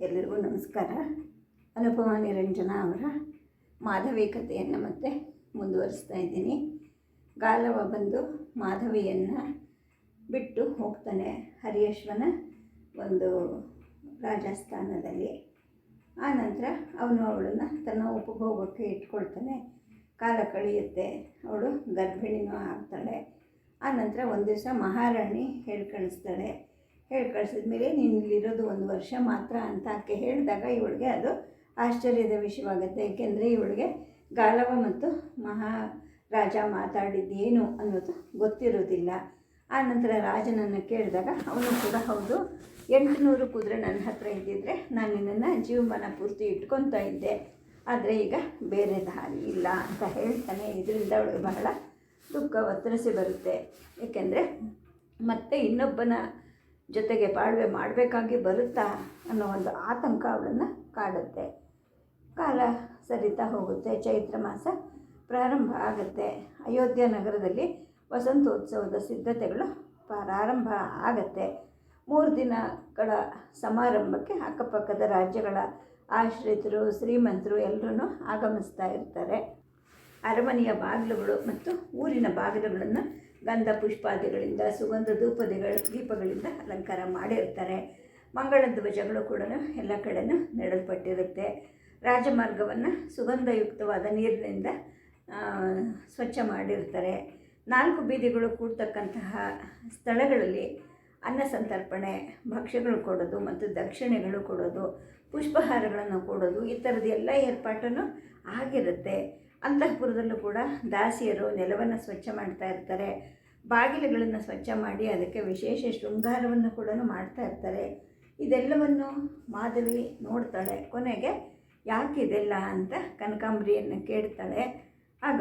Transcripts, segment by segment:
ಎಲ್ಲರಿಗೂ ನಮಸ್ಕಾರ. ಅನುಪಮ ನಿರಂಜನ ಅವರ ಮಾಧವಿ ಕಥೆಯನ್ನು ಮತ್ತೆ ಮುಂದುವರಿಸ್ತಾ ಇದ್ದೀನಿ. ಗಾಲವ ಬಂದು ಮಾಧವಿಯನ್ನು ಬಿಟ್ಟು ಹೋಗ್ತಾನೆ ಹರಿಯಶ್ವನ ಒಂದು ರಾಜಸ್ಥಾನದಲ್ಲಿ. ಆ ನಂತರ ಅವನು ಅವಳನ್ನು ತನ್ನ ಉಪಭೋಗಕ್ಕೆ ಇಟ್ಕೊಳ್ತಾನೆ. ಕಾಲ ಕಳೆಯುತ್ತೆ, ಅವಳು ಗರ್ಭಿಣಿನೂ ಆಗ್ತಾಳೆ. ಆ ನಂತರ ಒಂದು ದಿವಸ ಮಹಾರಾಣಿ ಹೇಳಿ ಕಳಿಸ್ತಾಳೆ ಹೇಳಿ ಕಳಿಸಿದ ಮೇಲೆ ನೀನು ಇಲ್ಲಿರೋದು ಒಂದು ವರ್ಷ ಮಾತ್ರ ಅಂತ ಆಕೆ ಹೇಳಿದಾಗ ಇವಳಿಗೆ ಅದು ಆಶ್ಚರ್ಯದ ವಿಷಯವಾಗುತ್ತೆ. ಏಕೆಂದರೆ ಇವಳಿಗೆ ಗಾಲವ ಮತ್ತು ಮಹಾರಾಜ ಮಾತಾಡಿದ್ದೇನು ಅನ್ನೋದು ಗೊತ್ತಿರೋದಿಲ್ಲ. ಆ ನಂತರ ರಾಜನನ್ನು ಕೇಳಿದಾಗ, ಅವನು ಕೂಡ, ಹೌದು, ಎಂಟುನೂರು ಕುದುರೆ ನನ್ನ ಹತ್ರ ಇದ್ದಿದ್ದರೆ ನಾನು ನಿನ್ನನ್ನು ಜೀವಮಾನ ಪೂರ್ತಿ ಇಟ್ಕೊತಾ ಇದ್ದೆ. ಆದರೆ ಈಗ ಬೇರೆ ದಾರಿ ಇಲ್ಲ ಅಂತ ಹೇಳ್ತಾನೆ. ಇದರಿಂದ ಅವಳಿಗೆ ಬಹಳ ದುಃಖ ಒತ್ತರಿಸಿ ಬರುತ್ತೆ. ಏಕೆಂದರೆ ಮತ್ತೆ ಇನ್ನೊಬ್ಬನ ಜೊತೆಗೆ ಬಾಳ್ವೆ ಮಾಡಬೇಕಾಗಿ ಬರುತ್ತಾ ಅನ್ನೋ ಒಂದು ಆತಂಕ ಅವಳನ್ನು ಕಾಡುತ್ತೆ. ಕಾಲ ಸರಿತಾ ಹೋಗುತ್ತೆ, ಚೈತ್ರ ಮಾಸ ಪ್ರಾರಂಭ ಆಗುತ್ತೆ. ಅಯೋಧ್ಯ ನಗರದಲ್ಲಿ ವಸಂತೋತ್ಸವದ ಸಿದ್ಧತೆಗಳು ಪ್ರಾರಂಭ ಆಗತ್ತೆ. ಮೂರು ದಿನಗಳ ಸಮಾರಂಭಕ್ಕೆ ಅಕ್ಕಪಕ್ಕದ ರಾಜ್ಯಗಳ ಆಶ್ರಿತರು, ಶ್ರೀಮಂತರು ಎಲ್ಲರೂ ಆಗಮಿಸ್ತಾ ಇರ್ತಾರೆ. ಅರಮನೆಯ ಬಾಗಿಲುಗಳು ಮತ್ತು ಊರಿನ ಬಾಗಿಲುಗಳನ್ನು ಗಂಧ ಪುಷ್ಪಾದಿಗಳಿಂದ, ಸುಗಂಧ ಧೂಪದಿಗಳು ದೀಪಗಳಿಂದ ಅಲಂಕಾರ ಮಾಡಿರ್ತಾರೆ. ಮಂಗಳ ಧ್ವಜಗಳು ಕೂಡ ಎಲ್ಲ ಕಡೆಯೂ ನೆಡಲ್ಪಟ್ಟಿರುತ್ತೆ ರಾಜಮಾರ್ಗವನ್ನು ಸುಗಂಧಯುಕ್ತವಾದ ನೀರಿನಿಂದ ಸ್ವಚ್ಛ ಮಾಡಿರ್ತಾರೆ. ನಾಲ್ಕು ಬೀದಿಗಳು ಕೂಡ್ತಕ್ಕಂತಹ ಸ್ಥಳಗಳಲ್ಲಿ ಅನ್ನ ಸಂತರ್ಪಣೆ, ಭಕ್ಷ್ಯಗಳು ಕೊಡೋದು ಮತ್ತು ದಕ್ಷಿಣೆಗಳು ಕೊಡೋದು, ಪುಷ್ಪಹಾರಗಳನ್ನು ಕೊಡೋದು ಈ ಥರದ ಎಲ್ಲ ಏರ್ಪಾಟನ್ನು ಆಗಿರುತ್ತೆ. ಅಂತಃಪುರದಲ್ಲೂ ಕೂಡ ದಾಸಿಯರು ನೆಲವನ್ನು ಸ್ವಚ್ಛ ಮಾಡ್ತಾ ಇರ್ತಾರೆ. ಬಾಗಿಲುಗಳನ್ನು ಸ್ವಚ್ಛ ಮಾಡಿ ಅದಕ್ಕೆ ವಿಶೇಷ ಶೃಂಗಾರವನ್ನು ಕೂಡ ಮಾಡ್ತಾ ಇರ್ತಾರೆ. ಇದೆಲ್ಲವನ್ನು ಮಾಧವಿ ನೋಡ್ತಾಳೆ. ಕೊನೆಗೆ ಯಾಕೆ ಇದೆಲ್ಲ ಅಂತ ಕನಕಾಂಬರಿಯನ್ನು ಕೇಳ್ತಾಳೆ. ಆಗ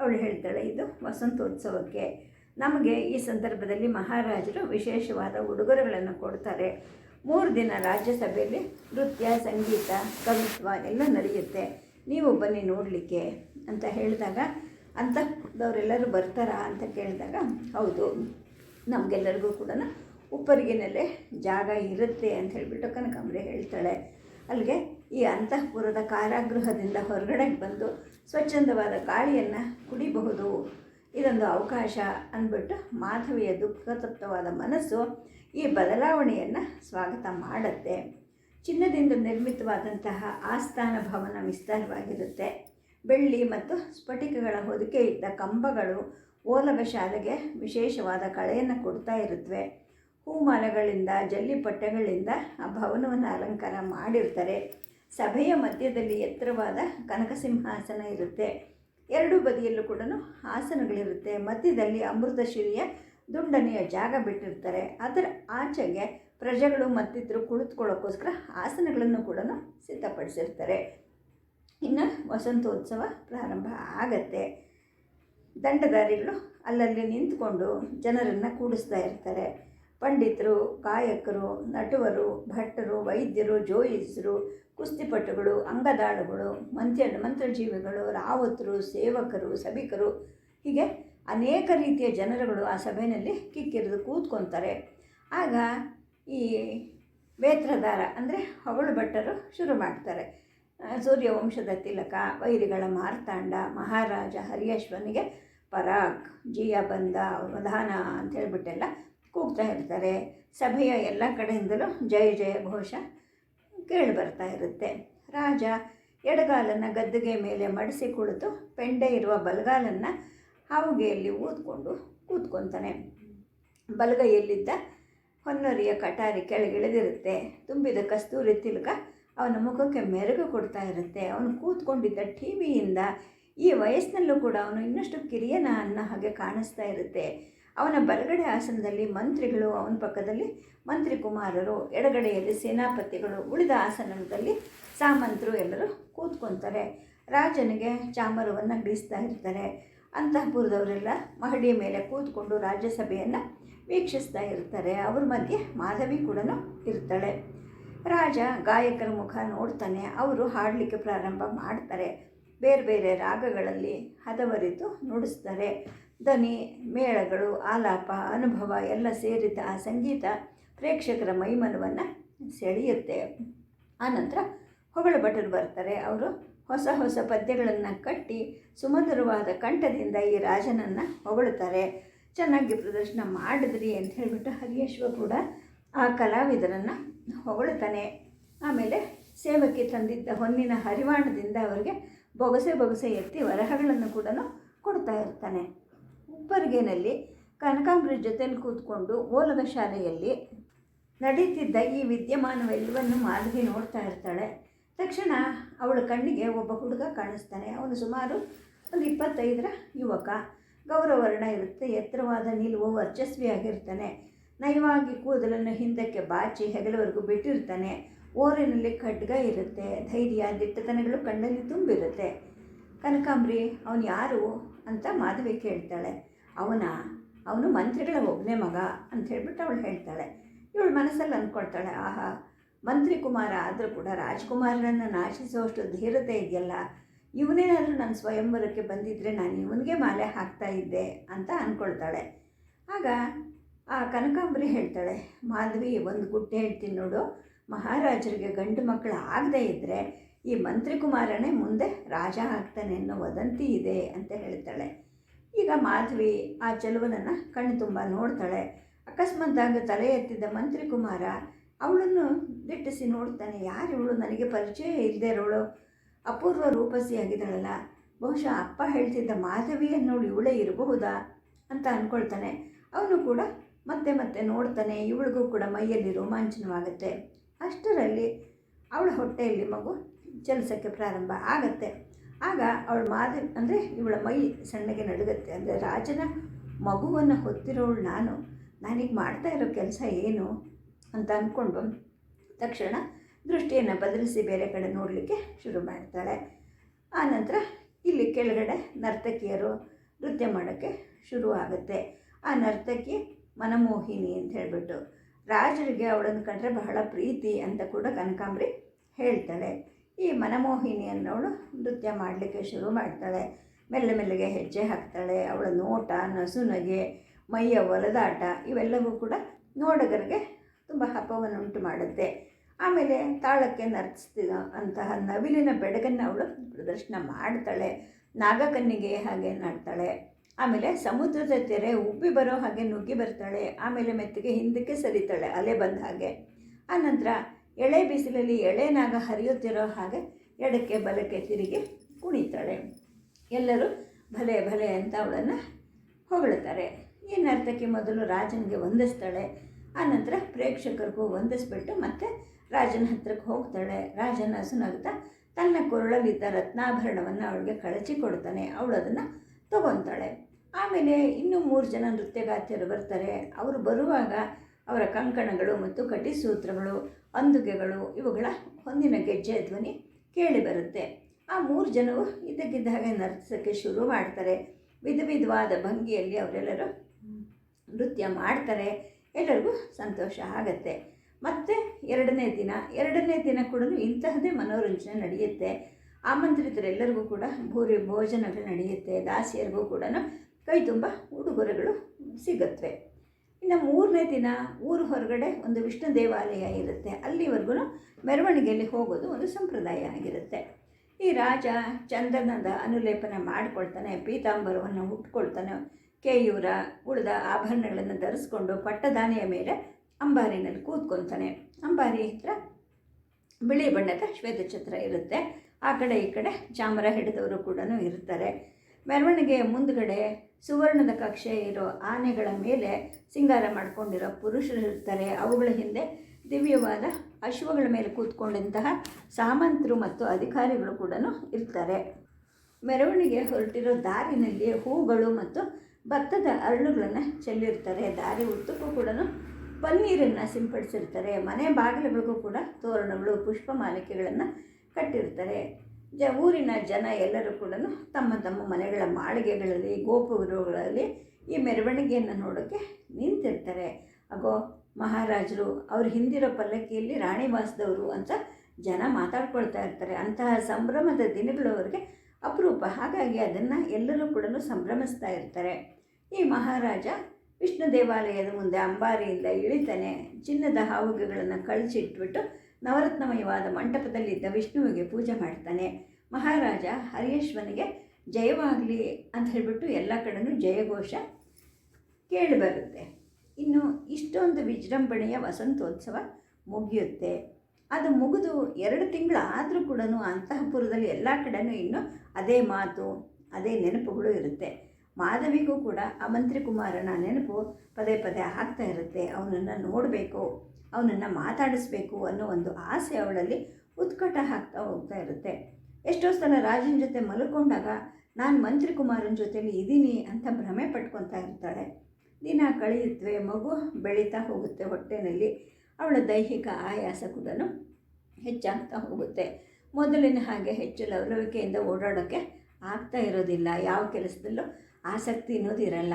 ಅವಳು ಹೇಳ್ತಾಳೆ, ಇದು ವಸಂತೋತ್ಸವಕ್ಕೆ. ನಮಗೆ ಈ ಸಂದರ್ಭದಲ್ಲಿ ಮಹಾರಾಜರು ವಿಶೇಷವಾದ ಉಡುಗೊರೆಗಳನ್ನು ಕೊಡ್ತಾರೆ. ಮೂರು ದಿನ ರಾಜ್ಯಸಭೆಯಲ್ಲಿ ನೃತ್ಯ, ಸಂಗೀತ, ಕವಿತ್ವ ಎಲ್ಲ ನಡೆಯುತ್ತೆ. ನೀವು ಬನ್ನಿ ನೋಡಲಿಕ್ಕೆ ಅಂತ ಹೇಳಿದಾಗ ಅಂಥದವರೆಲ್ಲರೂ ಬರ್ತಾರಾ ಅಂತ ಕೇಳಿದಾಗ, ಹೌದು, ನಮಗೆಲ್ಲರಿಗೂ ಕೂಡ ಉಪ್ಪರಿಗೆನಲ್ಲೇ ಜಾಗ ಇರುತ್ತೆ ಅಂತ ಹೇಳಿಬಿಟ್ಟು ಕನಕಾಂಬ್ರೆ ಹೇಳ್ತಾಳೆ. ಅಲ್ಲಿಗೆ ಈ ಅಂತಃಪುರದ ಕಾರಾಗೃಹದಿಂದ ಹೊರಗಡೆ ಬಂದು ಸ್ವಚ್ಛಂದವಾದ ಗಾಳಿಯನ್ನು ಕುಡಿಬಹುದು. ಇದೊಂದು ಅವಕಾಶ ಅಂದ್ಬಿಟ್ಟು ಮಾಧವಿಯ ದುಃಖತಪ್ತವಾದ ಮನಸ್ಸು ಈ ಬದಲಾವಣೆಯನ್ನು ಸ್ವಾಗತ ಮಾಡುತ್ತೆ. ಚಿನ್ನದಿಂದ ನಿರ್ಮಿತವಾದಂತಹ ಆಸ್ಥಾನ ಭವನ ವಿಸ್ತಾರವಾಗಿರುತ್ತೆ. ಬೆಳ್ಳಿ ಮತ್ತು ಸ್ಫಟಿಕಗಳ ಹೊದಿಕೆ ಇದ್ದ ಕಂಬಗಳು ಓಲಗ ಶಾಲೆಗೆ ವಿಶೇಷವಾದ ಕಳೆಯನ್ನು ಕೊಡ್ತಾ ಇರುತ್ತವೆ ಹೂಮಾಲೆಗಳಿಂದ, ಜಲ್ಲಿಪಟ್ಟೆಗಳಿಂದ ಆ ಭವನವನ್ನು ಅಲಂಕಾರ ಮಾಡಿರ್ತಾರೆ. ಸಭೆಯ ಮಧ್ಯದಲ್ಲಿ ಎತ್ತರವಾದ ಕನಕಸಿಂಹಾಸನ ಇರುತ್ತೆ. ಎರಡು ಬದಿಯಲ್ಲೂ ಕೂಡ ಆಸನಗಳಿರುತ್ತೆ ಮಧ್ಯದಲ್ಲಿ ಅಮೃತಶಿರಿಯ ದುಂಡನೆಯ ಜಾಗ ಬಿಟ್ಟಿರ್ತಾರೆ. ಅದರ ಆಚೆಗೆ ಪ್ರಜೆಗಳು ಮತ್ತಿದ್ರು ಕುಳಿತುಕೊಳ್ಳೋಕ್ಕೋಸ್ಕರ ಆಸನಗಳನ್ನು ಕೂಡ ಸಿದ್ಧಪಡಿಸಿರ್ತಾರೆ. ಇನ್ನು ವಸಂತೋತ್ಸವ ಪ್ರಾರಂಭ ಆಗತ್ತೆ. ದಂಡಧಾರಿಗಳು ಅಲ್ಲಲ್ಲಿ ನಿಂತ್ಕೊಂಡು ಜನರನ್ನು ಕೂಡಿಸ್ತಾ ಇರ್ತಾರೆ. ಪಂಡಿತರು, ಗಾಯಕರು, ನಟುವರು, ಭಟ್ಟರು, ವೈದ್ಯರು, ಜೋಯಿಸರು, ಕುಸ್ತಿಪಟುಗಳು, ಅಂಗದಾಳುಗಳು ಮಂತ್ರ ಮಂತ್ರಜೀವಿಗಳು, ರಾವತರು, ಸೇವಕರು, ಸಭಿಕರು, ಹೀಗೆ ಅನೇಕ ರೀತಿಯ ಜನರುಗಳು ಆ ಸಭೆಯಲ್ಲಿ ಕಿಕ್ಕಿರಿದು ಕೂತ್ಕೊತಾರೆ. ಆಗ ಈ ವೇತ್ರಧಾರ ಅಂದರೆ ಅವಳು ಭಟ್ಟರು ಶುರು ಮಾಡ್ತಾರೆ. ಸೂರ್ಯವಂಶದ ತಿಲಕ, ವೈರಿಗಳ ಮಾರ್ತಾಂಡ, ಮಹಾರಾಜ ಹರಿಯಶ್ವನಿಗೆ ಪರಾಕ್ ಜಿಯ ಬಂದ ಅವಧಾನ ಅಂತ ಹೇಳ್ಬಿಟ್ಟೆಲ್ಲ ಕೂಗ್ತಾ ಇರ್ತಾರೆ. ಸಭೆಯ ಎಲ್ಲ ಕಡೆಯಿಂದಲೂ ಜಯ ಜಯ ಘೋಷ ಕೇಳಿ ಬರ್ತಾ ಇರುತ್ತೆ. ರಾಜ ಎಡಗಾಲನ್ನು ಗದ್ದುಗೆ ಮೇಲೆ ಮಡಿಸಿ ಕುಳಿತು ಪೆಂಡೆ ಇರುವ ಬಲಗಾಲನ್ನು ಹಾವುಗೆಯಲ್ಲಿ ಊದ್ಕೊಂಡು ಕೂತ್ಕೊತಾನೆ. ಬಲಗೈಯಲ್ಲಿದ್ದ ಹೊನ್ನರಿಯ ಕಟಾರಿ ಕೆಳಗಿಳಿದಿರುತ್ತೆ ತುಂಬಿದ ಕಸ್ತೂರಿ ತಿಲಕ ಅವನ ಮುಖಕ್ಕೆ ಮೆರುಗು ಕೊಡ್ತಾ ಇರುತ್ತೆ. ಅವನು ಕೂತ್ಕೊಂಡಿದ್ದ ಟಿ ವಿಯಿಂದ ಈ ವಯಸ್ಸಿನಲ್ಲೂ ಕೂಡ ಅವನು ಇನ್ನಷ್ಟು ಕಿರಿಯನ ಅನ್ನೋ ಹಾಗೆ ಕಾಣಿಸ್ತಾ ಇರುತ್ತೆ. ಅವನ ಬಲಗಡೆ ಆಸನದಲ್ಲಿ ಮಂತ್ರಿಗಳು, ಅವನ ಪಕ್ಕದಲ್ಲಿ ಮಂತ್ರಿ ಕುಮಾರರು ಎಡಗಡೆಯಲ್ಲಿ ಸೇನಾಪತಿಗಳು, ಉಳಿದ ಆಸನದಲ್ಲಿ ಸಾಮಂತರು ಎಲ್ಲರೂ ಕೂತ್ಕೊತಾರೆ. ರಾಜನಿಗೆ ಚಾಮರವನ್ನು ಬೀಸ್ತಾ ಇರ್ತಾರೆ. ಅಂತಃಪುರದವರೆಲ್ಲ ಮಹಡಿಯ ಮೇಲೆ ಕೂತ್ಕೊಂಡು ರಾಜ್ಯಸಭೆಯನ್ನು ವೀಕ್ಷಿಸ್ತಾ ಇರ್ತಾರೆ. ಅವ್ರ ಮಧ್ಯೆ ಮಾಧವಿ ಕೂಡ ಇರ್ತಾಳೆ. ರಾಜ ಗಾಯಕರ ಮುಖ ನೋಡ್ತಾನೆ. ಅವರು ಹಾಡಲಿಕ್ಕೆ ಪ್ರಾರಂಭ ಮಾಡ್ತಾರೆ. ಬೇರೆ ಬೇರೆ ರಾಗಗಳಲ್ಲಿ ಹದವರಿತು ನುಡಿಸ್ತಾರೆ. ದನಿ ಮೇಳಗಳು, ಆಲಾಪ, ಅನುಭವ ಎಲ್ಲ ಸೇರಿದ ಆ ಸಂಗೀತ ಪ್ರೇಕ್ಷಕರ ಮೈಮನವನ್ನು ಸೆಳೆಯುತ್ತೆ. ಆನಂತರ ಹೊಗಳ ಭಟರು ಬರ್ತಾರೆ. ಅವರು ಹೊಸ ಹೊಸ ಪದ್ಯಗಳನ್ನು ಕಟ್ಟಿ ಸುಮಧುರವಾದ ಕಂಠದಿಂದ ಈ ರಾಜನನ್ನು ಹೊಗಳುತ್ತಾರೆ ಚೆನ್ನಾಗಿ ಪ್ರದರ್ಶನ ಮಾಡಿದ್ರಿ ಅಂತ ಹೇಳಿಬಿಟ್ಟು ಹರಿಯಶ್ವ ಕೂಡ ಆ ಕಲಾವಿದರನ್ನು ಹೊಗಳುತ್ತಾನೆ ಆಮೇಲೆ ಸೇವಕ್ಕೆ ತಂದಿದ್ದ ಹೊನ್ನಿನ ಹರಿವಾಣದಿಂದ ಅವರಿಗೆ ಬೊಗಸೆ ಬೊಗಸೆ ಎತ್ತಿ ವರಹಗಳನ್ನು ಕೂಡ ಕೊಡ್ತಾ ಇರ್ತಾನೆ. ಉಪ್ಪರಿಗೆನಲ್ಲಿ ಕನಕಾಂಬ್ರಿ ಜೊತೆಲಿ ಕೂತ್ಕೊಂಡು ಓಲಗ ಶಾಲೆಯಲ್ಲಿ ನಡೀತಿದ್ದ ಈ ವಿದ್ಯಮಾನವೆಲ್ಲವನ್ನು ಮಾಧವಿ ನೋಡ್ತಾ ಇರ್ತಾಳೆ. ತಕ್ಷಣ ಅವಳ ಕಣ್ಣಿಗೆ ಒಬ್ಬ ಹುಡುಗ ಕಾಣಿಸ್ತಾನೆ. ಅವನು ಸುಮಾರು ಒಂದು ಇಪ್ಪತ್ತೈದರ ಯುವಕ. ಗೌರವರ್ಣ ಇರುತ್ತೆ, ಎತ್ತರವಾದ ನಿಲುವು ವರ್ಚಸ್ವಿಯಾಗಿರ್ತಾನೆ. ನಯವಾಗಿ ಕೂದಲನ್ನು ಹಿಂದಕ್ಕೆ ಬಾಚಿ ಹೆಗಲವರೆಗೂ ಬಿಟ್ಟಿರ್ತಾನೆ. ಓರಿನಲ್ಲಿ ಖಡ್ಗ ಇರುತ್ತೆ, ಧೈರ್ಯ, ದಿಟ್ಟತನಗಳು ಕಣ್ಣಲ್ಲಿ ತುಂಬಿರುತ್ತೆ. ಕನಕಾಂಬ್ರಿ, ಅವನು ಯಾರು ಅಂತ ಮಾಧವಿ ಕೇಳ್ತಾಳೆ. ಅವನ, ಅವನು ಮಂತ್ರಿಗಳ ಒಬ್ಬನೇ ಮಗ ಅಂತ ಹೇಳ್ಬಿಟ್ಟು ಅವಳು ಹೇಳ್ತಾಳೆ. ಇವಳು ಮನಸ್ಸಲ್ಲಿ ಅಂದ್ಕೊಳ್ತಾಳೆ, ಆಹಾ ಮಂತ್ರಿ ಕುಮಾರ ಆದರೂ ಕೂಡ ರಾಜ್ಕುಮಾರನನ್ನು ನಾಶಿಸುವಷ್ಟು ಧೀರತೆ ಇದೆಯಲ್ಲ. ಇವನೇನಾದರೂ ನನ್ನ ಸ್ವಯಂವರಕ್ಕೆ ಬಂದಿದ್ದರೆ ನಾನು ಇವನಿಗೆ ಮಾಲೆ ಹಾಕ್ತಾ ಇದ್ದೆ ಅಂತ ಅಂದ್ಕೊಳ್ತಾಳೆ ಆಗ ಆ ಕನಕಾಂಬರಿ ಹೇಳ್ತಾಳೆ, ಮಾಧವಿ, ಒಂದು ಗುಟ್ಟೆ ಹೇಳ್ತೀನಿ ನೋಡು. ಮಹಾರಾಜರಿಗೆ ಗಂಡು ಮಕ್ಕಳು ಆಗದೇ ಇದ್ದರೆ ಈ ಮಂತ್ರಿಕುಮಾರನೇ ಮುಂದೆ ರಾಜ ಆಗ್ತಾನೆ ಅನ್ನೋ ವದಂತಿ ಇದೆ ಅಂತ ಹೇಳ್ತಾಳೆ. ಈಗ ಮಾಧವಿ ಆ ಚೆಲುವನನ್ನು ಕಣ್ಣು ತುಂಬ ನೋಡ್ತಾಳೆ. ಅಕಸ್ಮಾತ್ತಾಗ ತಲೆ ಎತ್ತಿದ್ದ ಮಂತ್ರಿ ಕುಮಾರ ಅವಳನ್ನು ದಿಟ್ಟಿಸಿ ನೋಡ್ತಾನೆ, ಯಾರು ಇವಳು? ನನಗೆ ಪರಿಚಯ ಇಲ್ಲದೆ ಇರೋಳು. ಅಪೂರ್ವ ರೂಪಸಿಯಾಗಿದ್ದಾಳಲ್ಲ. ಬಹುಶಃ ಅಪ್ಪ ಹೇಳ್ತಿದ್ದ ಮಾಧವಿಯನ್ನು ನೋಡಿ ಇವಳೇ ಇರಬಹುದಾ ಅಂತ ಅಂದ್ಕೊಳ್ತಾನೆ ಅವನು ಕೂಡ ಮತ್ತೆ ಮತ್ತೆ ನೋಡ್ತಾನೆ, ಇವಳಿಗೂ ಕೂಡ ಮೈಯಲ್ಲಿ ರೋಮಾಂಚನವಾಗುತ್ತೆ. ಅಷ್ಟರಲ್ಲಿ ಅವಳ ಹೊಟ್ಟೆಯಲ್ಲಿ ಮಗು ಚಲಿಸೋಕ್ಕೆ ಪ್ರಾರಂಭ ಆಗತ್ತೆ. ಆಗ ಅವಳು ಮಾಧವಿ ಅಂದರೆ ಇವಳ ಮೈ ಸಣ್ಣಗೆ ನಡುಗುತ್ತೆ. ಅಂದರೆ ರಾಜನ ಮಗುವನ್ನು ಹೊತ್ತಿರೋಳು ನಾನು. ನಾನೀಗ ಮಾಡ್ತಾ ಇರೋ ಕೆಲಸ ಏನು ಅಂತ ಅಂದ್ಕೊಂಡು ತಕ್ಷಣ ದೃಷ್ಟಿಯನ್ನು ಬದಲಿಸಿ ಬೇರೆ ಕಡೆ ನೋಡಲಿಕ್ಕೆ ಶುರು ಮಾಡ್ತಾಳೆ. ಆನಂತರ ಇಲ್ಲಿ ಕೆಳಗಡೆ ನರ್ತಕಿಯರು ನೃತ್ಯ ಮಾಡೋಕ್ಕೆ ಶುರು ಆಗುತ್ತೆ. ಆ ನರ್ತಕಿ ಮನಮೋಹಿನಿ ಅಂತ ಹೇಳಿಬಿಟ್ಟು ರಾಜರಿಗೆ ಅವಳನ್ನು ಕಂಡ್ರೆ ಬಹಳ ಪ್ರೀತಿ ಅಂತ ಕೂಡ ಕನಕಾಂಬ್ರಿ ಹೇಳ್ತಾಳೆ. ಈ ಮನಮೋಹಿನಿ ಅನ್ನೋಳು ನೃತ್ಯ ಮಾಡಲಿಕ್ಕೆ ಶುರು ಮಾಡ್ತಾಳೆ. ಮೆಲ್ಲ ಮೆಲ್ಲಗೆ ಹೆಜ್ಜೆ ಹಾಕ್ತಾಳೆ. ಅವಳ ನೋಟ ನಸುನಗೆ ಮೈಯ ಒಲದಾಟ ಇವೆಲ್ಲವೂ ಕೂಡ ನೋಡಗರಿಗೆ ತುಂಬ ಹಬ್ಬವನ್ನು ಮಾಡುತ್ತೆ. ಆಮೇಲೆ ತಾಳಕ್ಕೆ ನರ್ತಿಸ್ತಿದ ಅಂತಹ ನವಿಲಿನ ಬೆಡಗನ್ನು ಅವಳು ಪ್ರದರ್ಶನ ಮಾಡ್ತಾಳೆ. ನಾಗಕನ್ನಿಗೆ ಹಾಗೆ ನಾಡ್ತಾಳೆ. ಆಮೇಲೆ ಸಮುದ್ರದ ತೆರೆ ಉಬ್ಬಿ ಬರೋ ಹಾಗೆ ನುಗ್ಗಿ ಬರ್ತಾಳೆ. ಆಮೇಲೆ ಮೆತ್ತಿಗೆ ಹಿಂದಕ್ಕೆ ಸರಿತಾಳೆ ಅಲೆ ಬಂದ ಹಾಗೆ. ಆನಂತರ ಎಳೆ ಬಿಸಿಲಲ್ಲಿ ಎಳೆ ನಾಗ ಹರಿಯುತ್ತಿರೋ ಹಾಗೆ ಎಡಕ್ಕೆ ಬಲಕ್ಕೆ ತಿರುಗಿ ಕುಣಿತಾಳೆ. ಎಲ್ಲರೂ ಭಲೆ ಭಲೆ ಅಂತ ಅವಳನ್ನು ಹೊಗಳುತ್ತಾರೆ ಈ ನರ್ತಕಿ ಮೊದಲು ರಾಜನಿಗೆ ವಂದಿಸ್ತಾಳೆ? ಆನಂತರ ಪ್ರೇಕ್ಷಕರಿಗೂ ವಂದಿಸ್ಬಿಟ್ಟು ಮತ್ತೆ ರಾಜನ ಹತ್ರಕ್ಕೆ ಹೋಗ್ತಾಳೆ. ರಾಜನ ಹಸುನಾಗ್ತಾ ತನ್ನ ಕೊರಳಲ್ಲಿದ್ದ ರತ್ನಾಭರಣವನ್ನು ಅವಳಿಗೆ ಕಳಚಿ ಕೊಡ್ತಾನೆ. ಅವಳು ಅದನ್ನು ತಗೊತಾಳೆ. ಆಮೇಲೆ ಇನ್ನೂ ಮೂರು ಜನ ನೃತ್ಯಗಾತಿಯರು ಬರ್ತಾರೆ. ಅವರು ಬರುವಾಗ ಅವರ ಕಂಕಣಗಳು ಮತ್ತು ಕಟಿಸೂತ್ರಗಳು, ಅಂದುಗೆಗಳು ಇವುಗಳ ಹೊಂದಿನ ಗೆಜ್ಜೆ ಧ್ವನಿ ಕೇಳಿ ಬರುತ್ತೆ. ಆ ಮೂರು ಜನವು ಇದ್ದಕ್ಕಿದ್ದ ಹಾಗೆ ನರ್ತಿಸೋಕ್ಕೆ ಶುರು ಮಾಡ್ತಾರೆ. ವಿಧ ವಿಧವಾದ ಭಂಗಿಯಲ್ಲಿ ಅವರೆಲ್ಲರೂ ನೃತ್ಯ ಮಾಡ್ತಾರೆ. ಎಲ್ಲರಿಗೂ ಸಂತೋಷ ಆಗತ್ತೆ. ಮತ್ತು ಎರಡನೇ ದಿನ ಎರಡನೇ ದಿನ ಕೂಡ ಇಂತಹದೇ ಮನೋರಂಜನೆ ನಡೆಯುತ್ತೆ. ಆಮಂತ್ರಿತರೆಲ್ಲರಿಗೂ ಕೂಡ ಭೂರಿ ಭೋಜನಗಳು ನಡೆಯುತ್ತೆ. ದಾಸಿಯರಿಗೂ ಕೂಡ ಕೈ ತುಂಬ ಉಡುಗೊರೆಗಳು ಸಿಗುತ್ತವೆ. ಇನ್ನು ಮೂರನೇ ದಿನ ಊರು ಹೊರಗಡೆ ಒಂದು ವಿಷ್ಣು ದೇವಾಲಯ ಇರುತ್ತೆ. ಅಲ್ಲಿವರೆಗೂ ಮೆರವಣಿಗೆಯಲ್ಲಿ ಹೋಗೋದು ಒಂದು ಸಂಪ್ರದಾಯ ಆಗಿರುತ್ತೆ. ಈ ರಾಜ ಚಂದನದ ಅನುಲೇಪನ ಮಾಡಿಕೊಳ್ತಾನೆ, ಪೀತಾಂಬರವನ್ನು ಉಟ್ಕೊಳ್ತಾನೆ, ಕೇಯೂರ ಉಳಿದ ಆಭರಣಗಳನ್ನು ಧರಿಸ್ಕೊಂಡು ಪಟ್ಟದಾನೆಯ ಮೇಲೆ ಅಂಬಾರಿನಲ್ಲಿ ಕೂತ್ಕೊತಾನೆ. ಅಂಬಾರಿ ಹತ್ರ ಬಿಳಿ ಬಣ್ಣದ ಶ್ವೇತಛತ್ರ ಇರುತ್ತೆ. ಆ ಕಡೆ ಈ ಕಡೆ ಚಾಮರ ಹಿಡಿದವರು ಕೂಡ ಇರ್ತಾರೆ. ಮೆರವಣಿಗೆಯ ಮುಂದುಗಡೆ ಸುವರ್ಣದ ಕಕ್ಷೆ ಇರೋ ಆನೆಗಳ ಮೇಲೆ ಸಿಂಗಾರ ಮಾಡ್ಕೊಂಡಿರೋ ಪುರುಷರು ಇರ್ತಾರೆ. ಅವುಗಳ ಹಿಂದೆ ದಿವ್ಯವಾದ ಅಶ್ವಗಳ ಮೇಲೆ ಕೂತ್ಕೊಂಡಂತಹ ಸಾಮಂತರು ಮತ್ತು ಅಧಿಕಾರಿಗಳು ಕೂಡ ಇರ್ತಾರೆ. ಮೆರವಣಿಗೆ ಹೊರಟಿರೋ ದಾರಿನಲ್ಲಿ ಹೂಗಳು ಮತ್ತು ಭತ್ತದ ಅರಳುಗಳನ್ನು ಚೆಲ್ಲಿರ್ತಾರೆ. ದಾರಿ ಉದ್ದಕ್ಕೂ ಕೂಡ ಪನ್ನೀರನ್ನು ಸಿಂಪಡಿಸಿರ್ತಾರೆ. ಮನೆ ಬಾಗಿಲುಗಳಿಗೂ ಕೂಡ ತೋರಣಗಳು, ಪುಷ್ಪ ಮಾಲಿಕೆಗಳನ್ನು ಕಟ್ಟಿರ್ತಾರೆ. ಜ, ಊರಿನ ಜನ ಎಲ್ಲರೂ ಕೂಡ ತಮ್ಮ ತಮ್ಮ ಮನೆಗಳ ಮಾಳಿಗೆಗಳಲ್ಲಿ, ಗೋಪುರಗಳಲ್ಲಿ ಈ ಮೆರವಣಿಗೆಯನ್ನು ನೋಡೋಕ್ಕೆ ನಿಂತಿರ್ತಾರೆ. ಅಗೋ, ಮಹಾರಾಜರು, ಅವ್ರ ಹಿಂದಿರೋ ಪಲ್ಲಕ್ಕಿಯಲ್ಲಿ ರಾಣಿವಾಸದವರು ಅಂತ ಜನ ಮಾತಾಡ್ಕೊಳ್ತಾ ಇರ್ತಾರೆ. ಅಂತಹ ಸಂಭ್ರಮದ ದಿನಗಳು ಅವರಿಗೆ ಅಪರೂಪ. ಹಾಗಾಗಿ ಅದನ್ನು ಎಲ್ಲರೂ ಕೂಡ ಸಂಭ್ರಮಿಸ್ತಾ ಇರ್ತಾರೆ. ಈ ಮಹಾರಾಜ ವಿಷ್ಣು ದೇವಾಲಯದ ಮುಂದೆ ಅಂಬಾರಿಯಿಂದ ಇಳಿತಾನೆ ಚಿನ್ನದ ಹಾವುಗೆಗಳನ್ನು ಕಳಿಸಿಟ್ಬಿಟ್ಟು ನವರತ್ನಮಯವಾದ ಮಂಟಪದಲ್ಲಿದ್ದ ವಿಷ್ಣುವಿಗೆ ಪೂಜೆ ಮಾಡ್ತಾನೆ. ಮಹಾರಾಜ ಹರಿಯೇಶ್ವನಿಗೆ ಜಯವಾಗಲಿ ಅಂತ ಹೇಳಿಬಿಟ್ಟು ಎಲ್ಲ ಕಡೆನೂ ಜಯಘೋಷ ಕೇಳಿಬರುತ್ತೆ ಇನ್ನು ಇಷ್ಟೊಂದು ವಿಜೃಂಭಣೆಯ ವಸಂತೋತ್ಸವ ಮುಗಿಯುತ್ತೆ. ಅದು ಮುಗಿದು ಎರಡು ತಿಂಗಳಾದರೂ ಕೂಡ ಅಂತಃಪುರದಲ್ಲಿ ಎಲ್ಲ ಕಡೆನೂ ಇನ್ನೂ ಅದೇ ಮಾತು, ಅದೇ ನೆನಪುಗಳು ಇರುತ್ತೆ. ಮಾಧವಿಗೂ ಕೂಡ ಆ ಮಂತ್ರಿ ಕುಮಾರನ ನೆನಪು ಪದೇ ಪದೇ ಆಗ್ತಾ ಇರುತ್ತೆ. ಅವನನ್ನು ನೋಡಬೇಕು, ಅವನನ್ನು ಮಾತಾಡಿಸ್ಬೇಕು ಅನ್ನೋ ಒಂದು ಆಸೆ ಅವಳಲ್ಲಿ ಉತ್ಕಟ ಹಾಕ್ತಾ ಹೋಗ್ತಾ ಇರುತ್ತೆ. ಎಷ್ಟೋ ಸಲ ರಾಜನ ಜೊತೆ ಮಲ್ಕೊಂಡಾಗ ನಾನು ಮಂತ್ರಿ ಕುಮಾರನ ಜೊತೆಲಿ ಇದ್ದೀನಿ ಅಂತ ಭ್ರಮೆ ಪಟ್ಕೊತಾ ಇರ್ತಾಳೆ. ದಿನ ಕಳೆಯುತ್ತವೆ ಮಗು ಬೆಳೀತಾ ಹೋಗುತ್ತೆ ಹೊಟ್ಟೆನಲ್ಲಿ. ಅವಳ ದೈಹಿಕ ಆಯಾಸ ಕೂಡ ಹೆಚ್ಚಾಗ್ತಾ ಹೋಗುತ್ತೆ. ಮೊದಲಿನ ಹಾಗೆ ಹೆಚ್ಚು ಲವಲವಿಕೆಯಿಂದ ಓಡಾಡೋಕ್ಕೆ ಆಗ್ತಾ ಇರೋದಿಲ್ಲ. ಯಾವ ಕೆಲಸದಲ್ಲೂ ಆಸಕ್ತಿ ಅನ್ನೋದು ಇರಲ್ಲ.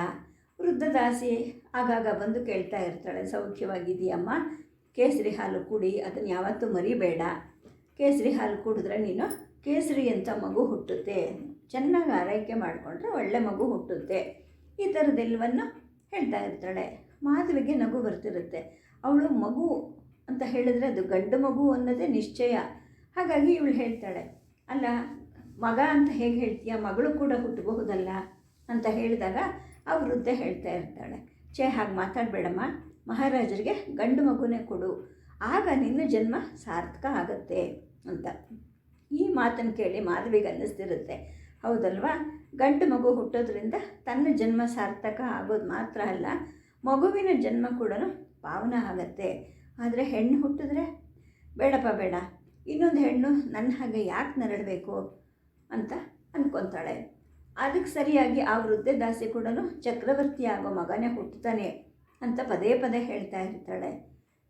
ವೃದ್ಧದಾಸಿ ಆಗಾಗ ಬಂದು ಕೇಳ್ತಾ ಇರ್ತಾಳೆ ಸೌಖ್ಯವಾಗಿದೆಯಮ್ಮ ಕೇಸರಿ ಹಾಲು ಕುಡಿ, ಅದನ್ನು ಯಾವತ್ತೂ ಮರಿಬೇಡ. ಕೇಸರಿ ಹಾಲು ಕುಡಿದ್ರೆ ನೀನು ಕೇಸರಿ ಅಂತ ಮಗು ಹುಟ್ಟುತ್ತೆ. ಚೆನ್ನಾಗಿ ಆರೈಕೆ ಮಾಡಿಕೊಂಡ್ರೆ ಒಳ್ಳೆ ಮಗು ಹುಟ್ಟುತ್ತೆ. ಈ ಥರದೆಲ್ಲವನ್ನು ಹೇಳ್ತಾ ಇರ್ತಾಳೆ. ಮಾಧವಿಗೆ ನಗು ಬರ್ತಿರುತ್ತೆ. ಅವಳು ಮಗು ಅಂತ ಹೇಳಿದ್ರೆ ಅದು ಗಂಡು ಮಗು ಅನ್ನೋದೇ ನಿಶ್ಚಯ. ಹಾಗಾಗಿ ಇವಳು ಹೇಳ್ತಾಳೆ, ಅಲ್ಲ, ಮಗ ಅಂತ ಹೇಗೆ ಹೇಳ್ತೀಯ? ಮಗಳು ಕೂಡ ಹುಟ್ಟಬಹುದಲ್ಲ. ಅಂತ ಹೇಳಿದಾಗ ಆ ವೃದ್ಧೆ ಹೇಳ್ತಾ ಇರ್ತಾಳೆ. ಛೇ, ಹಾಗೆ ಮಾತಾಡಬೇಡಮ್ಮ. ಮಹಾರಾಜರಿಗೆ ಗಂಡು ಮಗುನೇ ಕೊಡು. ಆಗ ನಿನ್ನ ಜನ್ಮ ಸಾರ್ಥಕ ಆಗತ್ತೆ ಅಂತ. ಈ ಮಾತನ್ನು ಕೇಳಿ ಮಾಧವಿಗೆ ಅನ್ನಿಸ್ತಿರುತ್ತೆ. ಹೌದಲ್ವಾ? ಗಂಡು ಮಗು ಹುಟ್ಟೋದ್ರಿಂದ ತನ್ನ ಜನ್ಮ ಸಾರ್ಥಕ ಆಗೋದು ಮಾತ್ರ ಅಲ್ಲ, ಮಗುವಿನ ಜನ್ಮ ಕೂಡ ಪಾವನ ಆಗತ್ತೆ. ಆದರೆ ಹೆಣ್ಣು ಹುಟ್ಟಿದ್ರೆ? ಬೇಡಪ್ಪ, ಬೇಡ. ಇನ್ನೊಂದು ಹೆಣ್ಣು ನನ್ನ ಹಾಗೆ ಯಾಕೆ ನರಳಬೇಕು ಅಂತ ಅಂದ್ಕೊತಾಳೆ ಅದಕ್ಕೆ ಸರಿಯಾಗಿ ಆ ವೃದ್ಧೆ ದಾಸಿ ಕೂಡ ಚಕ್ರವರ್ತಿ ಆಗೋ ಮಗನೇ ಹುಟ್ಟುತ್ತಾನೆ ಅಂತ ಪದೇ ಪದೇ ಹೇಳ್ತಾ ಇರ್ತಾಳೆ.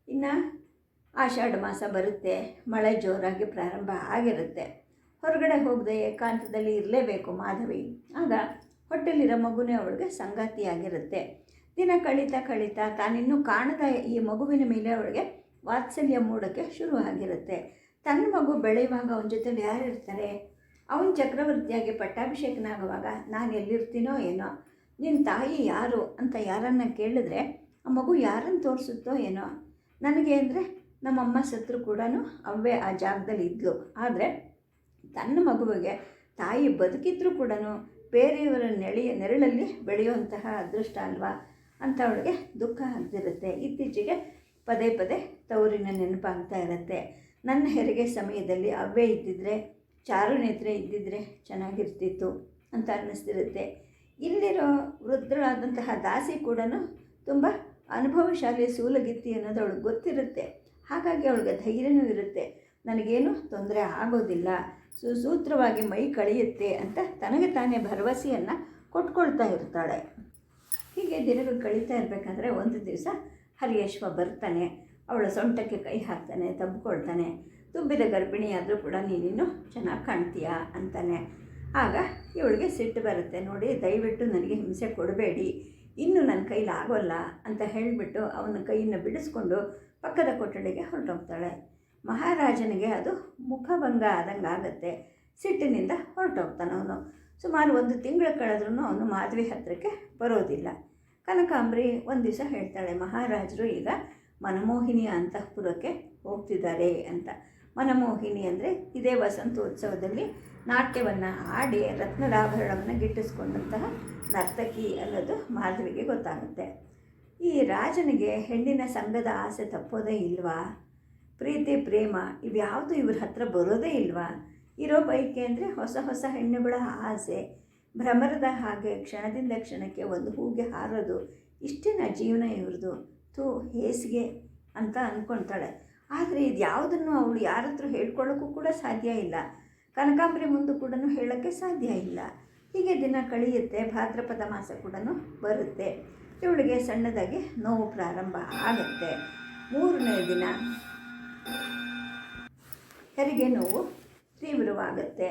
ಇನ್ನು ಆಷಾಢ ಮಾಸ ಬರುತ್ತೆ, ಮಳೆ ಜೋರಾಗಿ ಪ್ರಾರಂಭ ಆಗಿರುತ್ತೆ. ಹೊರಗಡೆ ಹೋಗದೆ ಏಕಾಂತದಲ್ಲಿ ಇರಲೇಬೇಕು ಮಾಧವಿ. ಆಗ ಹೊಟ್ಟೆಲಿರೋ ಮಗುನೇ ಅವಳಿಗೆ ಸಂಗಾತಿಯಾಗಿರುತ್ತೆ. ದಿನ ಕಳೀತಾ ಕಳೀತಾ ತಾನಿನ್ನೂ ಕಾಣದ ಈ ಮಗುವಿನ ಮೇಲೆ ಅವಳಿಗೆ ವಾತ್ಸಲ್ಯ ಮೂಡೋಕ್ಕೆ ಶುರು ಆಗಿರುತ್ತೆ ತನ್ನ ಮಗು ಬೆಳೆಯುವಾಗ ಅವನ ಜೊತೆಲಿ ಯಾರು ಇರ್ತಾರೆ ಅವನ ಚಕ್ರವರ್ತಿಯಾಗಿ ಪಟ್ಟಾಭಿಷೇಕನಾಗುವಾಗ ನಾನು ಎಲ್ಲಿರ್ತೀನೋ ಏನೋ ನಿನ್ನ ತಾಯಿ ಯಾರು ಅಂತ ಯಾರನ್ನ ಕೇಳಿದ್ರೆ ಆ ಮಗು ಯಾರನ್ನು ತೋರಿಸುತ್ತೋ ಏನೋ, ನನಗೆ ಅಂದರೆ ನಮ್ಮಮ್ಮ ಸತ್ರು ಕೂಡ ಅವೇ ಆ ಜಾಗದಲ್ಲಿ ಇದ್ಲು. ಆದರೆ ತನ್ನ ಮಗುವಿಗೆ ತಾಯಿ ಬದುಕಿದ್ರೂ ಕೂಡ ಬೇರೆಯವರ ನೆಳೆಯ ನೆರಳಲ್ಲಿ ಬೆಳೆಯುವಂತಹ ಅದೃಷ್ಟ ಅಲ್ವಾ? ಅಂತ ಅವಳಿಗೆ ದುಃಖ ಆಗ್ತಿರುತ್ತೆ. ಇತ್ತೀಚೆಗೆ ಪದೇ ಪದೇ ತವರಿನ ನೆನಪಾಗ್ತಾ ಇರುತ್ತೆ. ನನ್ನ ಹೆರಿಗೆ ಸಮಯದಲ್ಲಿ ಅವೇ ಇದ್ದಿದ್ರೆ ಚಾರುನೇತ್ರೆ ಇದ್ದಿದ್ರೆ ಚೆನ್ನಾಗಿರ್ತಿತ್ತು ಅಂತ ಅನ್ನಿಸ್ತಿರುತ್ತೆ. ಇಲ್ಲಿರೋ ವೃದ್ಧಳಾದಂತಹ ದಾಸಿ ಕೂಡ ತುಂಬ ಅನುಭವಶಾಲಿ ಸೂಲಗಿತ್ತಿ ಅನ್ನೋದು ಅವಳಿಗೆ ಗೊತ್ತಿರುತ್ತೆ. ಹಾಗಾಗಿ ಅವಳಿಗೆ ಧೈರ್ಯನೂ ಇರುತ್ತೆ. ನನಗೇನು ತೊಂದರೆ ಆಗೋದಿಲ್ಲ. ಸುಸೂತ್ರವಾಗಿ ಮೈ ಕಳೆಯುತ್ತೆ ಅಂತ ತನಗೆ ತಾನೇ ಭರವಸೆಯನ್ನು ಕೊಟ್ಕೊಳ್ತಾ ಇರ್ತಾಳೆ. ಹೀಗೆ ದಿನಗಳು ಕಳೀತಾ ಇರಬೇಕಾದ್ರೆ ಒಂದು ದಿವಸ ಹರಿಯಶ್ವ ಬರ್ತಾನೆ. ಅವಳ ಸೊಂಟಕ್ಕೆ ಕೈ ಹಾಕ್ತಾನೆ, ತಬ್ಕೊಳ್ತಾನೆ. ತುಂಬಿದ ಗರ್ಭಿಣಿಯಾದರೂ ಕೂಡ ನೀನಿನ್ನು ಚೆನ್ನಾಗಿ ಕಾಣ್ತೀಯ ಅಂತಾನೆ. ಆಗ ಇವಳಿಗೆ ಸಿಟ್ಟು ಬರುತ್ತೆ. ನೋಡಿ, ದಯವಿಟ್ಟು ನನಗೆ ಹಿಂಸೆ ಕೊಡಬೇಡಿ. ಇನ್ನು ನನ್ನ ಕೈಲಿ ಆಗೋಲ್ಲ ಅಂತ ಹೇಳಿಬಿಟ್ಟು ಅವನ ಕೈಯನ್ನು ಬಿಡಿಸ್ಕೊಂಡು ಪಕ್ಕದ ಕೊಠಡಿಗೆ ಹೊರಟೋಗ್ತಾಳೆ. ಮಹಾರಾಜನಿಗೆ ಅದು ಮುಖಭಂಗ ಆದಂಗೆ ಆಗುತ್ತೆ. ಸಿಟ್ಟಿನಿಂದ ಹೊರಟೋಗ್ತಾನೆ ಅವನು. ಸುಮಾರು ಒಂದು ತಿಂಗಳು ಕಳೆದ್ರೂ ಅವನು ಮಾಧವಿ ಹತ್ತಿರಕ್ಕೆ ಬರೋದಿಲ್ಲ. ಕನಕಾಂಬರಿ ಒಂದು ದಿವಸ ಹೇಳ್ತಾಳೆ, ಮಹಾರಾಜರು ಈಗ ಮನಮೋಹಿನಿಯ ಅಂತಃಪುರಕ್ಕೆ ಹೋಗ್ತಿದ್ದಾರೆ ಅಂತ. ಮನಮೋಹಿನಿ ಅಂದರೆ ಇದೇ ವಸಂತೋತ್ಸವದಲ್ಲಿ ನಾಟ್ಯವನ್ನು ಆಡಿ ರತ್ನದಾಭರಣವನ್ನು ಗಿಟ್ಟಿಸ್ಕೊಂಡಂತಹ ನರ್ತಕಿ ಅನ್ನೋದು ಮಾಧವಿಗೆ ಗೊತ್ತಾಗುತ್ತೆ. ಈ ರಾಜನಿಗೆ ಹೆಣ್ಣಿನ ಸಂಘದ ಆಸೆ ತಪ್ಪೋದೇ ಇಲ್ವಾ? ಪ್ರೀತಿ, ಪ್ರೇಮ ಇವ್ಯಾವುದು ಇವ್ರ ಹತ್ರ ಬರೋದೇ ಇಲ್ವಾ? ಇರೋ ಬೈಕೆ ಅಂದರೆ ಹೊಸ ಹೊಸ ಹೆಣ್ಣುಗಳ ಆಸೆ. ಭ್ರಮರದ ಹಾಗೆ ಕ್ಷಣದಿಂದ ಕ್ಷಣಕ್ಕೆ ಒಂದು ಹೂಗೆ ಹಾರೋದು ಇಷ್ಟೇನ ಜೀವನ ಇವ್ರದ್ದು? ತೂ ಹೇಸಿಗೆ ಅಂತ ಅಂದ್ಕೊಳ್ತಾಳೆ ಆದರೆ ಇದು ಯಾವುದನ್ನು ಅವಳು ಯಾರ ಹತ್ರ ಹೇಳ್ಕೊಳ್ಳೋಕ್ಕೂ ಕೂಡ ಸಾಧ್ಯ ಇಲ್ಲ. ಕನಕಾಂಬರಿ ಮುಂದೆ ಕೂಡ ಹೇಳೋಕ್ಕೆ ಸಾಧ್ಯ ಇಲ್ಲ. ಹೀಗೆ ದಿನ ಕಳೆಯುತ್ತೆ, ಭಾದ್ರಪದ ಮಾಸ ಕೂಡ ಬರುತ್ತೆ. ಇವಳಿಗೆ ಸಣ್ಣದಾಗಿ ನೋವು ಪ್ರಾರಂಭ ಆಗುತ್ತೆ. ಮೂರನೇ ದಿನ ಹೆರಿಗೆ ನೋವು ತೀವ್ರವಾಗುತ್ತೆ.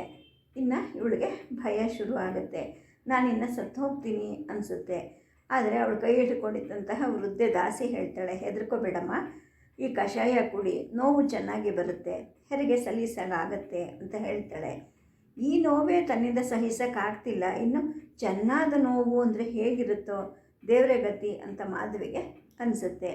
ಇನ್ನು ಇವಳಿಗೆ ಭಯ ಶುರುವಾಗುತ್ತೆ. ನಾನಿನ್ನು ಸತ್ತು ಹೋಗ್ತೀನಿ ಅನಿಸುತ್ತೆ. ಆದರೆ ಅವಳು ಕೈ ಹಿಡ್ಕೊಂಡಿದ್ದಂತಹ ವೃದ್ಧೆ ದಾಸಿ ಹೇಳ್ತಾಳೆ ಹೆದರ್ಕೋಬೇಡಮ್ಮ ಈ ಕಷಾಯ ಕುಡಿ, ನೋವು ಚೆನ್ನಾಗಿ ಬರುತ್ತೆ, ಹೆರಿಗೆ ಸಲ್ಲಿಸಲಾಗತ್ತೆ ಅಂತ ಹೇಳ್ತಾಳೆ. ಈ ನೋವೇ ತನ್ನಿಂದ ಸಹಿಸೋಕ್ಕಾಗ್ತಿಲ್ಲ. ಇನ್ನು ಚೆನ್ನಾದ ನೋವು ಅಂದರೆ ಹೇಗಿರುತ್ತೋ ದೇವರೇ ಗತಿ ಅಂತ ಮಾಧವಿಗೆ ಅನಿಸುತ್ತೆ.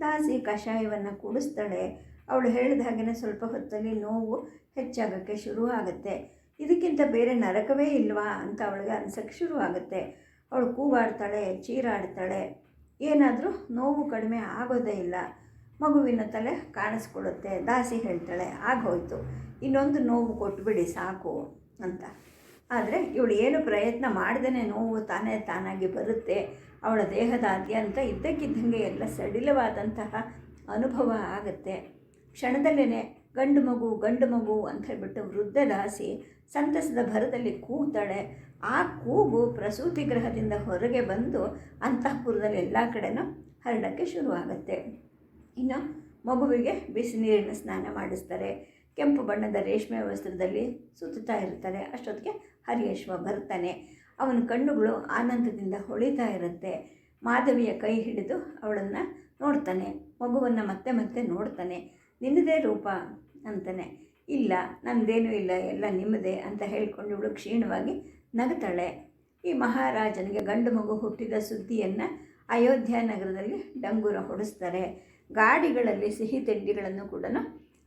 ದಾಸಿ ಕಷಾಯವನ್ನು ಕುಡಿಸ್ತಾಳೆ. ಅವಳು ಹೇಳಿದ ಹಾಗೆಯೇ ಸ್ವಲ್ಪ ಹೊತ್ತಲ್ಲಿ ನೋವು ಹೆಚ್ಚಾಗೋಕ್ಕೆ ಶುರು ಆಗುತ್ತೆ ಇದಕ್ಕಿಂತ ಬೇರೆ ನರಕವೇ ಇಲ್ವಾ ಅಂತ ಅವಳಿಗೆ ಅನ್ಸೋಕ್ಕೆ ಶುರು ಆಗುತ್ತೆ ಅವಳು ಕೂಗಾಡ್ತಾಳೆ, ಚೀರಾಡ್ತಾಳೆ. ಏನಾದರೂ ನೋವು ಕಡಿಮೆ ಆಗೋದೇ ಇಲ್ಲ. ಮಗುವಿನ ತಲೆ ಕಾಣಿಸ್ಕೊಡುತ್ತೆ ದಾಸಿ ಹೇಳ್ತಾಳೆ, ಆಗೋಯ್ತು. ಇನ್ನೊಂದು ನೋವು ಕೊಟ್ಬಿಡಿ ಸಾಕು ಅಂತ. ಆದರೆ ಇವಳು ಏನು ಪ್ರಯತ್ನ ಮಾಡ್ದೇ ನೋವು ತಾನೇ ತಾನಾಗಿ ಬರುತ್ತೆ. ಅವಳ ದೇಹದಾದ್ಯಂತ ಇದ್ದಕ್ಕಿದ್ದಂಗೆ ಎಲ್ಲ ಸಡಿಲವಾದಂತಹ ಅನುಭವ ಆಗುತ್ತೆ. ಕ್ಷಣದಲ್ಲೇ ಗಂಡು ಮಗು ಗಂಡು ಮಗು ಅಂತ ಹೇಳ್ಬಿಟ್ಟು ವೃದ್ಧ ದಾಸಿ ಸಂತಸದ ಭರದಲ್ಲಿ ಕೂಗ್ತಾಳೆ ಆ ಕೂಗು ಪ್ರಸೂತಿ ಗ್ರಹದಿಂದ ಹೊರಗೆ ಬಂದು ಅಂತಃಪುರದಲ್ಲಿ ಎಲ್ಲ ಕಡೆನೂ ಹರಡೋಕ್ಕೆ ಶುರುವಾಗುತ್ತೆ. ಇನ್ನು ಮಗುವಿಗೆ ಬಿಸಿ ನೀರಿನ ಸ್ನಾನ ಮಾಡಿಸ್ತಾರೆ. ಕೆಂಪು ಬಣ್ಣದ ರೇಷ್ಮೆ ವಸ್ತ್ರದಲ್ಲಿ ಸುತ್ತುತ್ತಾ ಇರ್ತಾರೆ. ಅಷ್ಟೊತ್ತಿಗೆ ಹರಿಯಶ್ವ ಬರ್ತಾನೆ. ಅವನ ಕಣ್ಣುಗಳು ಆನಂದದಿಂದ ಹೊಳಿತಾ ಇರುತ್ತೆ. ಮಾಧವಿಯ ಕೈ ಹಿಡಿದು ಅವಳನ್ನು ನೋಡ್ತಾನೆ. ಮಗುವನ್ನು ಮತ್ತೆ ಮತ್ತೆ ನೋಡ್ತಾನೆ. ನಿನ್ನದೇ ರೂಪ ಅಂತಾನೆ. ಇಲ್ಲ ನನ್ನದೇನೂ ಇಲ್ಲ, ಎಲ್ಲ ನಿಮ್ಮದೇ ಅಂತ ಹೇಳ್ಕೊಂಡು ಇವಳು ಕ್ಷೀಣವಾಗಿ ನಗ್ತಾಳೆ. ಈ ಮಹಾರಾಜನಿಗೆ ಗಂಡು ಮಗು ಹುಟ್ಟಿದ ಸುದ್ದಿಯನ್ನು ಅಯೋಧ್ಯ ನಗರದಲ್ಲಿ ಡಂಗೂರ ಹೊಡಿಸ್ತಾರೆ. ಗಾಡಿಗಳಲ್ಲಿ ಸಿಹಿ ತಿಂಡಿಗಳನ್ನು ಕೂಡ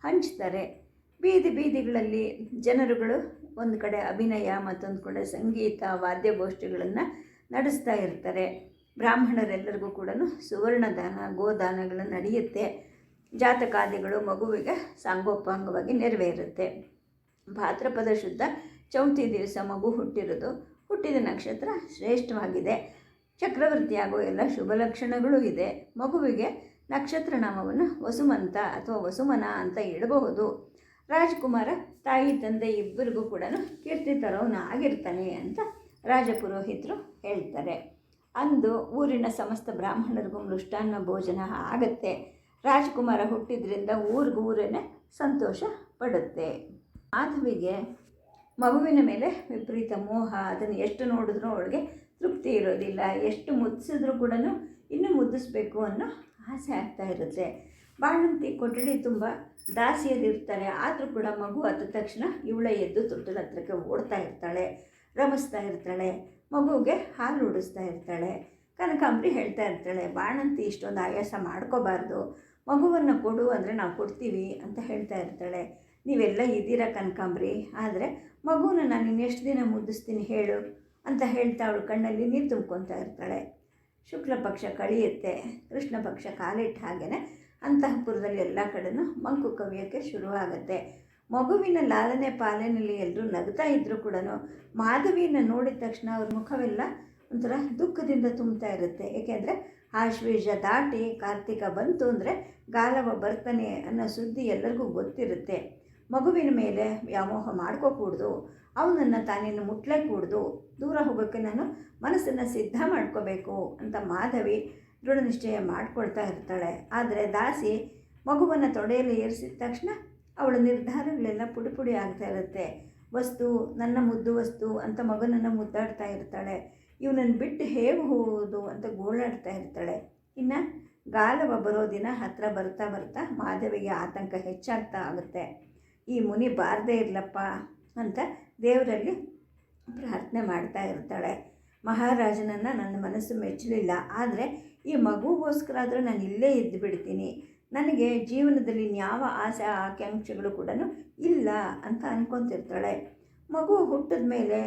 ಹಂಚ್ತಾರೆ. ಬೀದಿ ಬೀದಿಗಳಲ್ಲಿ ಜನರುಗಳು ಒಂದು ಕಡೆ ಅಭಿನಯ ಮತ್ತೊಂದು ಕಡೆ ಸಂಗೀತ, ವಾದ್ಯಗೋಷ್ಠಿಗಳನ್ನು ನಡೆಸ್ತಾ ಇರ್ತಾರೆ. ಬ್ರಾಹ್ಮಣರೆಲ್ಲರಿಗೂ ಕೂಡ ಸುವರ್ಣದಾನ, ಗೋದಾನಗಳು ನಡೆಯುತ್ತೆ. ಜಾತಕಾದಿಗಳು ಮಗುವಿಗೆ ಸಾಂಗೋಪಾಂಗವಾಗಿ ನೆರವೇರುತ್ತೆ. ಭಾದ್ರಪದ ಶುದ್ಧ ಚೌತಿ ದಿವಸ ಮಗು ಹುಟ್ಟಿರೋದು ಹುಟ್ಟಿದ ನಕ್ಷತ್ರ ಶ್ರೇಷ್ಠವಾಗಿದೆ. ಚಕ್ರವರ್ತಿಯಾಗುವ ಎಲ್ಲ ಶುಭ ಲಕ್ಷಣಗಳು ಇದೆ. ಮಗುವಿಗೆ ನಕ್ಷತ್ರ ನಾಮವನ್ನು ವಸುಮಂತ ಅಥವಾ ವಸುಮನ ಅಂತ ಹೇಳಬಹುದು ರಾಜಕುಮಾರ, ತಾಯಿ, ತಂದೆ ಇಬ್ಬರಿಗೂ ಕೂಡ ಕೀರ್ತಿ ತರೋನಾಗಿರ್ತಾನೆ ಅಂತ ರಾಜಪುರೋಹಿತರು ಹೇಳ್ತಾರೆ. ಅಂದು ಊರಿನ ಸಮಸ್ತ ಬ್ರಾಹ್ಮಣರಿಗೂ ಮೃಷ್ಟಾನ್ನ ಭೋಜನ ಆಗುತ್ತೆ. ರಾಜಕುಮಾರ ಹುಟ್ಟಿದ್ರಿಂದ ಊರಿಗೂ ಊರೇ ಸಂತೋಷ ಪಡುತ್ತೆ. ಮಾಧವಿಗೆ ಮಗುವಿನ ಮೇಲೆ ವಿಪರೀತ ಮೋಹ, ಅದನ್ನು ಎಷ್ಟು ನೋಡಿದ್ರೂ ಅವಳಿಗೆ ತೃಪ್ತಿ ಇರೋದಿಲ್ಲ. ಎಷ್ಟು ಮುದ್ದಿಸಿದ್ರೂ ಕೂಡ ಇನ್ನೂ ಮುದ್ದಿಸ್ಬೇಕು ಅನ್ನೋ ಆಸೆ ಆಗ್ತಾ ಇರುತ್ತೆ. ಬಾಣಂತಿ ಕೊಠಡಿ ತುಂಬ ದಾಸಿಯರಿರ್ತಾರೆ. ಆದರೂ ಕೂಡ ಮಗು ಅದ ತಕ್ಷಣ ಇವಳ ಎದ್ದು ತೊಟ್ಟಲ ಹತ್ರಕ್ಕೆ ಓಡ್ತಾ ಇರ್ತಾಳೆ, ರಮಿಸ್ತಾ ಇರ್ತಾಳೆ ಮಗುವಿಗೆ ಹಾಲು ಉಡಿಸ್ತಾ ಇರ್ತಾಳೆ, ಕನಕಾಂಬರಿ ಹೇಳ್ತಾ ಇರ್ತಾಳೆ, ಬಾಣಂತಿ, ಇಷ್ಟೊಂದು ಆಯಾಸ ಮಾಡ್ಕೋಬಾರ್ದು. ಮಗುವನ್ನು ಕೊಡು ಅಂದರೆ ನಾವು ಕೊಡ್ತೀವಿ ಅಂತ ಹೇಳ್ತಾ ಇರ್ತಾಳೆ. ನೀವೆಲ್ಲ ಇದ್ದೀರಾ ಕನಕಾಂಬ್ರಿ? ಆದರೆ ಮಗುನ ನಾನು ಇನ್ನೆಷ್ಟು ದಿನ ಮುದ್ದಿಸ್ತೀನಿ ಹೇಳು ಅಂತ ಹೇಳ್ತಾ ಅವಳು ಕಣ್ಣಲ್ಲಿ ನೀರು ತುಂಬ್ಕೊತಾ ಇರ್ತಾಳೆ. ಶುಕ್ಲ ಪಕ್ಷ ಕಳೆಯುತ್ತೆ, ಕೃಷ್ಣ ಪಕ್ಷ ಕಾಲಿಟ್ಟ ಹಾಗೆಯೇ ಅಂತಃಪುರದಲ್ಲಿ ಎಲ್ಲ ಕಡೆನೂ ಮಂಕು ಕವಿಯೋಕ್ಕೆ ಶುರುವಾಗುತ್ತೆ. ಮಗುವಿನ ಲಾಲನೆ ಪಾಲನೆಯಲ್ಲಿ ಎಲ್ಲರೂ ನಗ್ತಾ ಇದ್ದರೂ ಕೂಡ ಮಾಧವಿಯನ್ನು ನೋಡಿದ ತಕ್ಷಣ ಅವ್ರ ಮುಖವೆಲ್ಲ ಒಂಥರ ದುಃಖದಿಂದ ತುಂಬ್ತಾ ಇರುತ್ತೆ. ಏಕೆಂದರೆ ಆಶ್ವೇಜ ದಾಟಿ ಕಾರ್ತಿಕ ಬಂತು ಅಂದರೆ ಗಾಲವ ಬರ್ತಾನೆ ಅನ್ನೋ ಸುದ್ದಿ ಎಲ್ಲರಿಗೂ ಗೊತ್ತಿರುತ್ತೆ. ಮಗುವಿನ ಮೇಲೆ ವ್ಯಾಮೋಹ ಮಾಡ್ಕೋಕೂಡ್ದು. ಅವನನ್ನು ತಾನೇನು ಮುಟ್ಲೇ ಕೂಡ್ದು ದೂರ ಹೋಗೋಕ್ಕೆ ನಾನು ಮನಸ್ಸನ್ನು ಸಿದ್ಧ ಮಾಡ್ಕೋಬೇಕು ಅಂತ ಮಾಧವಿ ನಿಶ್ಚಯ ಮಾಡ್ಕೊಳ್ತಾ ಇರ್ತಾಳೆ. ಆದರೆ ದಾಸಿ ಮಗುವನ್ನು ತೊಡೆಯಲ್ಲಿ ಏರಿಸಿದ ತಕ್ಷಣ ಅವಳ ನಿರ್ಧಾರಗಳೆಲ್ಲ ಪುಡಿ ಪುಡಿ ಆಗ್ತಾ ಇರುತ್ತೆ. ವಸ್ತು, ನನ್ನ ಮುದ್ದು ವಸ್ತು ಅಂತ ಮಗನನ್ನು ಮುದ್ದಾಡ್ತಾ ಇರ್ತಾಳೆ. ಇವನನ್ನು ಬಿಟ್ಟು ಹೇಗೆ ಹೋಗೋದು ಅಂತ ಗೋಳಾಡ್ತಾ ಇರ್ತಾಳೆ. ಇನ್ನು ಗಾಲವ ಬರೋ ದಿನ ಹತ್ತಿರ ಬರ್ತಾ ಬರ್ತಾ ಮಾಧವಿಗೆ ಆತಂಕ ಹೆಚ್ಚಾಗ್ತಾ ಆಗುತ್ತೆ. ಈ ಮುನಿ ಬಾರದೇ ಇರಲಪ್ಪ ಅಂತ ದೇವರಲ್ಲಿ ಪ್ರಾರ್ಥನೆ ಮಾಡ್ತಾ ಇರ್ತಾಳೆ. ಮಹಾರಾಜನನ್ನು ನನ್ನ ಮನಸ್ಸು ಮೆಚ್ಚಲಿಲ್ಲ. ಆದರೆ ಈ ಮಗುಗೋಸ್ಕರ ಆದರೂ ನಾನು ಇಲ್ಲೇ ಇದ್ದು ಬಿಡ್ತೀನಿ. ನನಗೆ ಜೀವನದಲ್ಲಿ ಯಾವ ಆಸೆ, ಆಕಾಂಕ್ಷೆಗಳು ಕೂಡ ಇಲ್ಲ ಅಂತ ಅನ್ಕೊತಿರ್ತಾಳೆ. ಮಗು ಹುಟ್ಟಿದ ಮೇಲೆ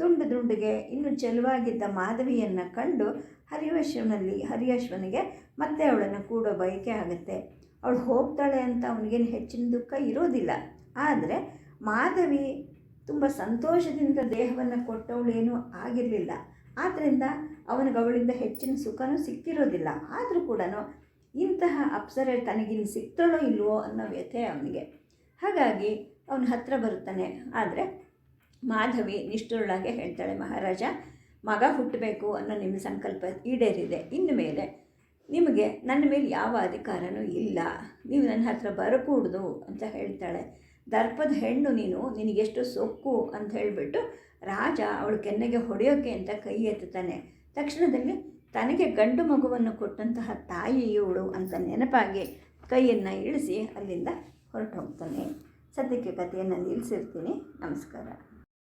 ದುಂಡು ದುಂಡಿಗೆ ಇನ್ನು ಚೆಲುವಾಗಿದ್ದ ಮಾಧವಿಯನ್ನು ಕಂಡು ಹರಿಯಶ್ವನಲ್ಲಿ ಹರಿಯಶ್ವನಿಗೆ ಮತ್ತೆ ಅವಳನ್ನು ಕೂಡೋ ಬಯಕೆ ಆಗುತ್ತೆ. ಅವಳು ಹೋಗ್ತಾಳೆ ಅಂತ ಅವನಿಗೇನು ಹೆಚ್ಚಿನ ದುಃಖ ಇರೋದಿಲ್ಲ. ಆದರೆ ಮಾಧವಿ ತುಂಬ ಸಂತೋಷದಿಂದ ದೇಹವನ್ನು ಕೊಟ್ಟವಳೇನೂ ಆಗಿರಲಿಲ್ಲ. ಆದ್ದರಿಂದ ಅವನಿಗೆ ಅವಳಿಂದ ಹೆಚ್ಚಿನ ಸುಖನೂ ಸಿಕ್ಕಿರೋದಿಲ್ಲ. ಆದರೂ ಕೂಡ ಇಂತಹ ಅಪ್ಸರೆ ತನಗಿನ್ ಸಿಗ್ತಾಳೋ ಇಲ್ವೋ ಅನ್ನೋ ವ್ಯಥೆ ಅವನಿಗೆ. ಹಾಗಾಗಿ ಅವನ ಹತ್ತಿರ ಬರುತ್ತಾನೆ. ಆದರೆ ಮಾಧವಿ ನಿಷ್ಠುರಳಾಗೆ ಹೇಳ್ತಾಳೆ, ಮಹಾರಾಜ, ಮಗ ಹುಟ್ಟಬೇಕು ಅನ್ನೋ ನಿಮ್ಮ ಸಂಕಲ್ಪ ಈಡೇರಿದೆ. ಇನ್ನು ಮೇಲೆ ನಿಮಗೆ ನನ್ನ ಮೇಲೆ ಯಾವ ಅಧಿಕಾರನೂ ಇಲ್ಲ. ನೀವು ನನ್ನ ಹತ್ರ ಬರಕೂಡ್ದು, ಅಂತ ಹೇಳ್ತಾಳೆ. ದರ್ಪದ ಹೆಣ್ಣು ನೀನು, ನಿನಗೆಷ್ಟು ಸೊಕ್ಕು ಅಂತ ಹೇಳಿಬಿಟ್ಟು ರಾಜ ಅವಳು ಕೆನ್ನೆಗೆ ಹೊಡೆಯೋಕೆ ಅಂತ ಕೈ ಎತ್ತುತ್ತಾನೆ. ತಕ್ಷಣದಲ್ಲಿ ತನಗೆ ಗಂಡು ಮಗುವನ್ನು ಕೊಟ್ಟಂತಹ ತಾಯಿ ಇವಳು ಅಂತ ನೆನಪಾಗಿ ಕೈಯನ್ನು ಇಳಿಸಿ ಅಲ್ಲಿಂದ ಹೊರಟು ಹೋಗ್ತಾನೆ ಸದ್ಯಕ್ಕೆ ಕಥೆಯನ್ನು ನಿಲ್ಲಿಸಿರ್ತೀನಿ. ನಮಸ್ಕಾರ.